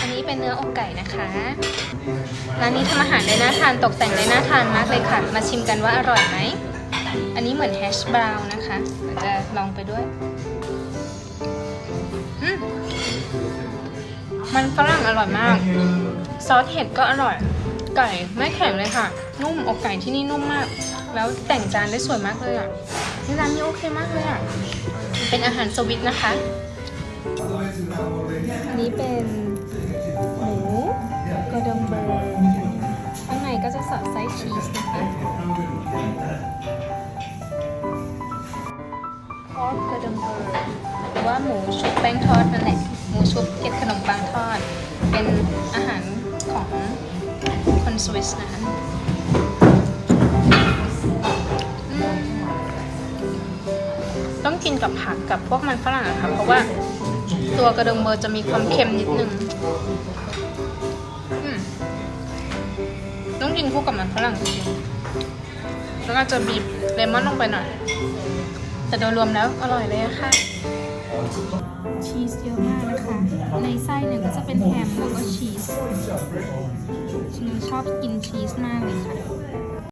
อันนี้เป็นเนื้ออกไก่นะคะร้านนี้ทำอาหารได้น่าทานตกแต่งได้น่าทานมากเลยค่ะ มาชิมกันว่าอร่อยไหม อันนี้เหมือนแฮชบราวน์นะคะเดี๋ยวจะลองไปด้วยอืมมันฝรั่งอร่อยมาก ซอสเห็ดก็อร่อย ไก่ไม่แข็งเลยค่ะ นุ่มอกไก่ที่นี่นุ่มมาก แล้วแต่งจานได้สวยมากเลยอะนี่ร้านนี้โอเคมากเลยอะ เป็นอาหารสวิตนะคะอันนี้เป็น ข้างในก็จะสอดไส้ชีสนะคะทอดกระดงเบอร์หรือว่าหมูชุบแป้งทอดนั่นแหละ หมูชุบเกล็ดขนมปังทอด เป็นอาหารของคนสวิสนะคะต้องกินกับผักกับพวกมันฝรั่งอะค่ะ เพราะว่าตัวกระดงเบอร์จะมีความเค็มนิดนึง ต้องกินคู่กับมันฝรั่งจริงๆแล้วก็จะบีบเลมอนลงไปหน่อย แต่โดยรวมแล้วอร่อยเลยค่ะ ชีสเยอะมากนะคะ ในไส้เนี่ยก็จะเป็นแฮมแล้วก็ชีสฉันชอบกินชีสมากเลยค่ะ